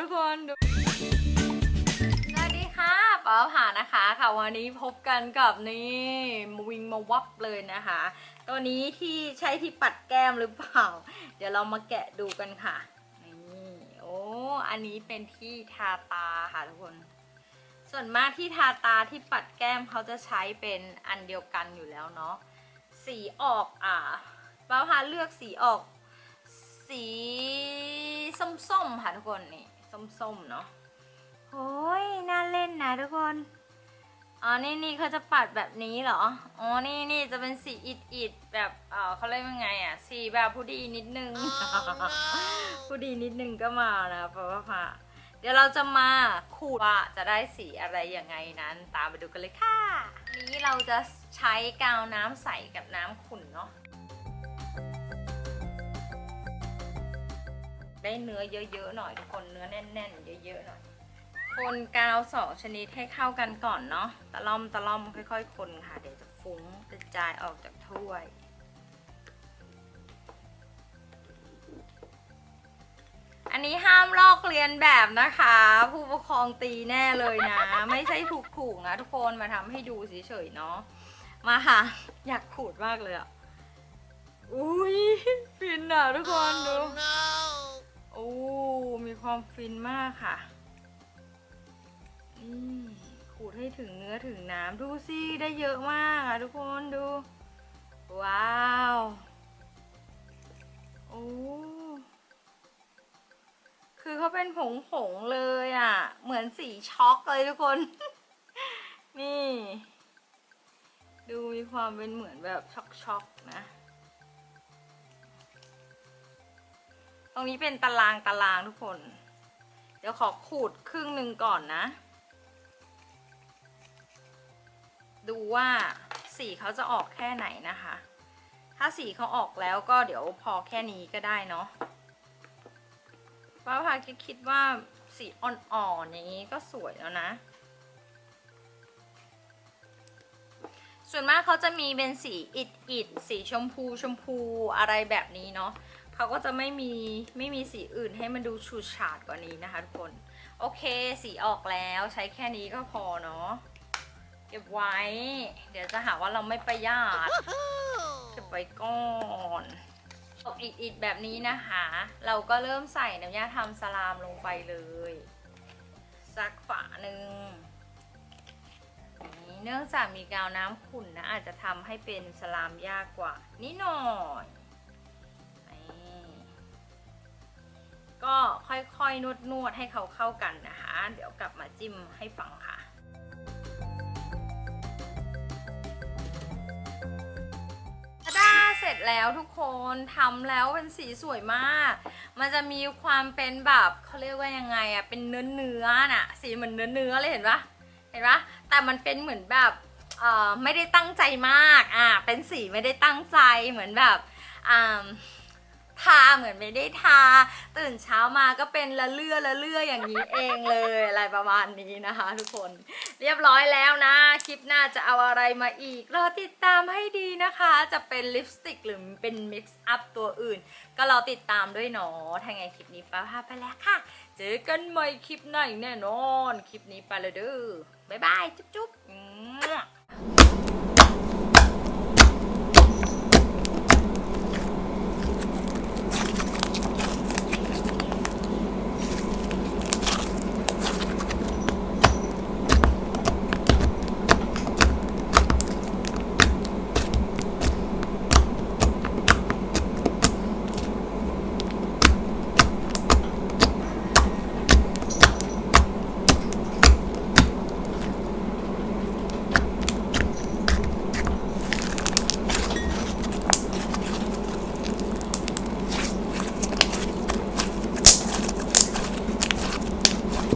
ทุกคนดูสวัสดีค่ะป้าผ่านะคะค่ะวันนี้พบกันกับนี่วิงมาวับเลยนะคะ ตัวนี้ที่ใช้ที่ปัดแก้มหรือเปล่า เดี๋ยวเรามาแกะดูกันค่ะนี่โอ้อันนี้เป็นที่ทาตาค่ะทุกคนส่วนมากที่ทาตาที่ปัดแก้มเขาจะใช้เป็นอันเดียวกันอยู่แล้วเนาะสีออกอ่าป้าพาเลือกสีออก สีส้มๆค่ะทุกคนนี่ ส้มๆเนาะโอ้ยน่าเล่นนะทุกคน อ๋อ นี่นี่เขาจะปัดแบบนี้เหรอ อ๋อ นี่นี่จะเป็นสีอิดอิดๆแบบเออเขาเรียกว่าไงอะ สีแบบผู้ดีนิดนึง ผู้ดีนิดนึงก็มานะป้าป้าพาเดี๋ยวเราจะมาขูดว่าจะได้สีอะไรยังไงนั้น ตามไปดูกันเลยค่ะอันนี้เราจะใช้กาวน้ำใสกับน้ำขุ่นเนาะ ได้เนื้อเยอะๆหน่อยทุกคนเนื้อแน่นๆ เยอะๆหน่อย คนกาวสองชนิดให้เข้ากันก่อนเนาะตะล่อมตะล่อมค่อย ๆ คนค่ะ เดี๋ยวจะฟุ้งกระจายออกจากถ้วยอันนี้ห้ามลอกเลียนแบบนะคะ ผู้ปกครองตีแน่เลยนะ ไม่ใช่ถูกถูกๆนะทุกคนมาทำให้ดูเฉยๆเนาะมาค่ะ อยากขูดมากเลยอะอุ้ยฟินอะทุกคนดู ความฟินมากค่ะนี่ขูดให้ถึงเนื้อถึงน้ำดูสิได้เยอะมากอะทุกคนดู ว้าวโอ้คือเขาเป็นผงผงๆเลยอะ เหมือนสีช็อกเลยทุกคน นี่ ดูมีความเป็นเหมือนแบบช็อกๆนะ ตรงนี้เป็นตารางตารางทุกคน เดี๋ยวขอขูดครึ่งหนึ่งก่อนนะ ดูว่าสีเขาจะออกแค่ไหนนะคะ ถ้าสีเขาออกแล้วก็เดี๋ยวพอแค่นี้ก็ได้เนาะป้าพาคิดคิดว่าสีอ่อนๆอย่างนี้ก็สวยแล้วนะ ส่วนมากเขาจะมีเป็นสีอิดอิดๆสีชมพูชมพูอะไรแบบนี้เนาะ เขาก็จะไม่มีไม่มีสีอื่นให้มันดูฉูดฉาดกว่านี้นะคะทุกคน โอเคสีออกแล้วใช้แค่นี้ก็พอเนาะเก็บไว้ เดี๋ยวจะหาว่าเราไม่ประหยัดเก็บไว้ก่อนออกอิดๆแบบนี้นะคะ เราก็เริ่มใส่น้ำยาทำสลามลงไปเลยสักฝาหนึ่งนี่เนื่องจากมีกาวน้ำขุ่นนะอาจจะทำให้เป็นสลามยากกว่านิดหน่อย ก็ค่อยๆนวดนวดๆ ให้เขาเข้ากันนะคะ เดี๋ยวกลับมาจิ้มให้ฟังค่ะทาดาเสร็จแล้วทุกคนทำแล้วเป็นสีสวยมาก มันจะมีความเป็นแบบเขาเรียกว่ายังไงอะเป็นเนื้อเนื้อน่ะ สีเหมือนเนื้อเนื้อเลยเห็นปะเห็นปะแต่มันเป็นเหมือนแบบเอ่อไม่ได้ตั้งใจมากอะเป็นสีไม่ได้ตั้งใจเหมือนแบบอ่า ทาเหมือนไม่ได้ทา ตื่นเช้ามาก็เป็นละเลื่อละเลื่ออย่างนี้เองเลยอะไรประมาณนี้นะคะ ทุกคนเรียบร้อยแล้วนะ คลิปหน้าจะเอาอะไรมาอีกรอติดตามให้ดีนะคะ จะเป็นลิปสติกหรือเป็นมิกซ์อัพตัวอื่น ก็รอติดตามด้วยเนาะถ้าไงคลิปนี้ป้าพาไปแล้วค่ะ เจอกันใหม่คลิปหน้าแน่นอน คลิปนี้ไปเลยเด้อบ๊ายบาย จุ๊บ